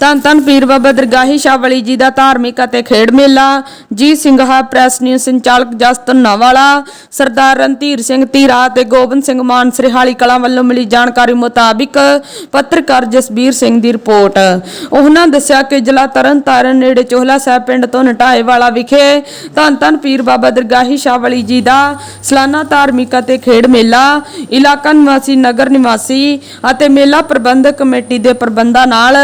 ਧੰਨ ਧੰਨ ਪੀਰ ਬਾਬਾ ਦਰਗਾਹੀ ਸ਼ਾਹ ਜੀ ਦਾ ਧਾਰਮਿਕ ਅਤੇ ਖੇਡ ਮੇਲਾ, ਜੀ ਸਿੰਘਾ ਪ੍ਰੈਸ ਨਿਊਜ਼ ਸੰਚਾਲਕ ਜਸਤ ਨਾਵਾਲਾ, ਸਰਦਾਰ ਰਣਧੀਰ ਸਿੰਘ ਧੀਰਾ ਤੇ ਗੋਬਿੰਦ ਸਿੰਘ ਮਾਨ ਸਰਿਹਾਲੀ ਕਲਾਂ ਵੱਲੋਂ ਮਿਲੀ ਜਾਣਕਾਰੀ ਮੁਤਾਬਿਕ ਪੱਤਰਕਾਰ ਜਸਬੀਰ ਸਿੰਘ ਦੀ ਰਿਪੋਰਟ। ਉਹਨਾਂ ਦੱਸਿਆ ਕਿ ਜ਼ਿਲ੍ਹਾ ਤਰਨਤਾਰਨ ਨੇੜੇ ਚੋਹਲਾ ਸਾਹਿਬ ਪਿੰਡ ਤੋਂ ਨਟਾਏ ਵਾਲਾ ਵਿਖੇ ਧੰਨ ਧੰਨ ਪੀਰ ਬਾਬਾ ਦਰਗਾਹੀ ਸ਼ਾਹ ਜੀ ਦਾ ਸਲਾਨਾ ਧਾਰਮਿਕ ਅਤੇ ਖੇਡ ਮੇਲਾ, ਇਲਾਕਾ ਨਿਵਾਸੀ, ਨਗਰ ਨਿਵਾਸੀ ਅਤੇ ਮੇਲਾ ਪ੍ਰਬੰਧਕ ਕਮੇਟੀ ਦੇ ਪ੍ਰਬੰਧਾਂ ਨਾਲ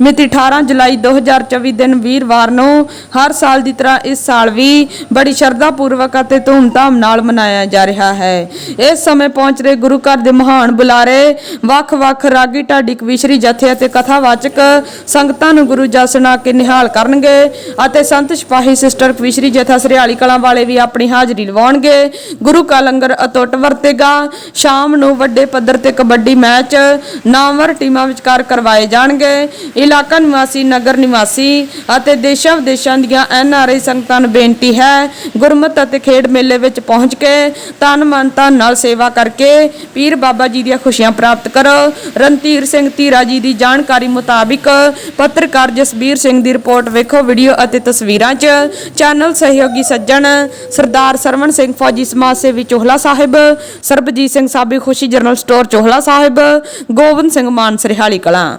ਮਿਤੀ 18 ਜੁਲਾਈ 2024 ਦਿਨ ਵੀਰਵਾਰ ਨੂੰ ਹਰ ਸਾਲ ਦੀ ਤਰ੍ਹਾਂ ਇਸ ਸਾਲ ਵੀ ਬੜੀ ਸ਼ਰਧਾ ਪੂਰਵਕ ਅਤੇ ਧੂਮਧਾਮ ਨਾਲ ਮਨਾਇਆ ਜਾ ਰਿਹਾ ਹੈ। ਇਸ ਸਮੇਂ ਪਹੁੰਚ ਰਹੇ ਗੁਰੂ ਘਰ ਦੇ ਮਹਾਨ ਬੁਲਾਰੇ ਵੱਖ-ਵੱਖ ਰਾਗੀ ਢਾਡੀ ਕਵੀਸ਼ਰੀ ਜਥੇ ਅਤੇ ਕਥਾਵਾਚਕ ਸੰਗਤਾਂ ਨੂੰ ਗੁਰੂ ਜਸਨਾ ਕੇ ਨਿਹਾਲ ਕਰਨਗੇ ਅਤੇ ਸੰਤ ਸਿਪਾਹੀ ਸਿਸਟਰ ਕਵੀਸ਼ਰੀ ਜਥਾ ਸਰਿਆਲੀ ਕਲਾਂ ਵਾਲੇ ਵੀ ਆਪਣੀ ਹਾਜ਼ਰੀ ਲਵਾਉਣਗੇ। ਗੁਰੂ ਕਾ ਲੰਗਰ ਅਤੁੱਟ ਵਰਤੇਗਾ। ਸ਼ਾਮ ਨੂੰ ਵੱਡੇ ਪੱਧਰ ਤੇ ਕਬੱਡੀ ਮੈਚ ਨਾਮਵਰ ਟੀਮਾਂ ਵਿਚਕਾਰ ਕਰਵਾਏ ਜਾਣਗੇ। ਇਲਾਕਾ ਨਿਵਾਸੀ, ਨਗਰ ਨਿਵਾਸੀ ਅਤੇ ਦੇਸ਼ਾਂ ਵਿਦੇਸ਼ਾਂ ਦੀਆਂ ਐਨ ਆਰ ਆਈ ਸੰਗਤਾਂ ਨੂੰ ਬੇਨਤੀ ਹੈ, ਗੁਰਮਤ ਅਤੇ ਖੇਡ ਮੇਲੇ ਵਿੱਚ ਪਹੁੰਚ ਕੇ ਤਨ ਮਨ ਧਨ ਨਾਲ ਸੇਵਾ ਕਰਕੇ ਪੀਰ ਬਾਬਾ ਜੀ ਦੀਆਂ ਖੁਸ਼ੀਆਂ ਪ੍ਰਾਪਤ ਕਰੋ। ਰਣਧੀਰ ਸਿੰਘ ਧੀਰਾ ਜੀ ਦੀ ਜਾਣਕਾਰੀ ਮੁਤਾਬਿਕ ਪੱਤਰਕਾਰ ਜਸਬੀਰ ਸਿੰਘ ਦੀ ਰਿਪੋਰਟ ਵੇਖੋ ਵੀਡੀਓ ਅਤੇ ਤਸਵੀਰਾਂ 'ਚ ਚੈਨਲ ਸਹਿਯੋਗੀ ਸੱਜਣ ਸਰਦਾਰ ਸਰਵਣ ਸਿੰਘ ਫੌਜੀ ਸਮਾਜ ਸੇਵੀ Chohla Sahib, Sarabjit Singh Sabi Khushi general store Chohla Sahib Gobind Singh Mann Sarhali Kalan.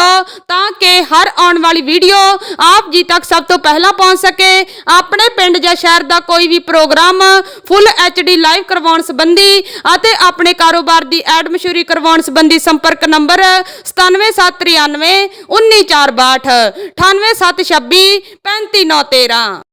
ਤਾਂ ਕਿ ਹਰ ਆਉਣ ਵਾਲੀ ਵੀਡੀਓ ਆਪ ਜੀ ਤੱਕ ਸਭ ਤੋਂ ਪਹਿਲਾਂ ਪਹੁੰਚ ਸਕੇ। ਆਪਣੇ ਪਿੰਡ ਜਾਂ ਸ਼ਹਿਰ ਦਾ ਕੋਈ ਵੀ ਪ੍ਰੋਗਰਾਮ ਫੁੱਲ ਡੀ ਲਾਈਵ ਕਰਵਾਉਣ ਸੰਬੰਧੀ ਅਤੇ ਆਪਣੇ ਕਾਰੋਬਾਰ ਦੀ ਐਡ ਮਸ਼ਹੂਰੀ ਕਰਵਾਉਣ ਸੰਬੰਧੀ ਸੰਪਰਕ ਨੰਬਰ 97793 19462 98726 35913